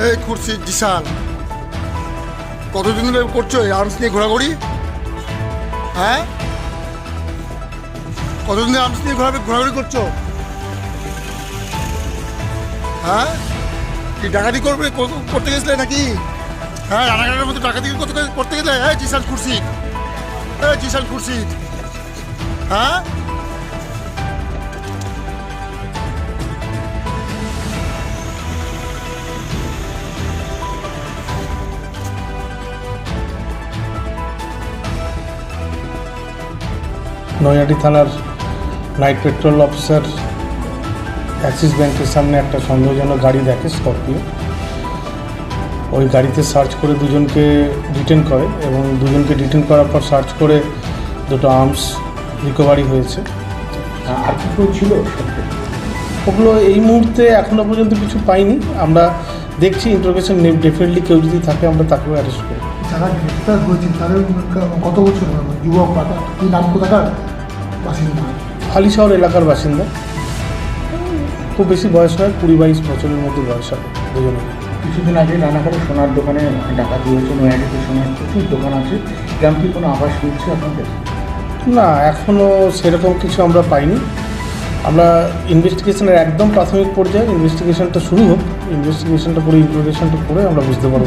এই খুরশি জিসান। কতদিন ধরে করছ এই আর্মস নিয়ে ঘোরাঘুরি? হ্যাঁ? কতদিন ধরে আর্মস নিয়ে ঘোরাঘুরি ঘোরাঘুরি করছ? হ্যাঁ? কি ডাকাতি করবে? কর- করতে গেছিলে নাকি? হ্যাঁ রানাঘাটের মতো ডাকাতি করতে করতে গেলে হ্যাঁ জিসান খুরশি হ্যাঁ জিসান খুরশি হ্যাঁ? নৈহাটি থানার নাইট পেট্রোল অফিসার অ্যাক্সিস ব্যাংকের সামনে একটা সন্দেহজনক গাড়ি দেখে স্করপিও। ওই গাড়িতে সার্চ করে দুজনকে ডিটেন করে এবং দুজনকে ডিটেন করার পর সার্চ করে দুটো আর্মস রিকভারি হয়েছে। আর কি কেউ ছিল ওগুলো এই মুহূর্তে এখনও পর্যন্ত কিছু পাইনি। আমরা দেখছি ইন্টারোগেশন ডেফিনেটলি কেউ যদি থাকে আমরা তাকেও অ্যারেস্ট করি যারা গ্রেপ্তার হয়েছেন তাদের কত বছর যুবক বা কি নাম কোথাকার? বাসিন্দা। হালি শহর এলাকার বাসিন্দা। খুব বেশি বয়স হয় কুড়ি বাইশ বছরের মধ্যে বয়স হয় দুজনের কিছুদিন আগে রানাঘাটে সোনার দোকানে ডাকাতি হয়েছে নয়াডিতে সোনার প্রচুর দোকান আছে। এরকম কি কোনো আভাস মিলছে আপনাদের? না এখনও সেরকম কিছু আমরা পাইনি। আমরা ইনভেস্টিগেশনের একদম প্রাথমিক পর্যায়ে ইনভেস্টিগেশনটা শুরু হোক ইনভেস্টিগেশনটা করে ইন্টারোগেশনটা করে আমরা বুঝতে পারব।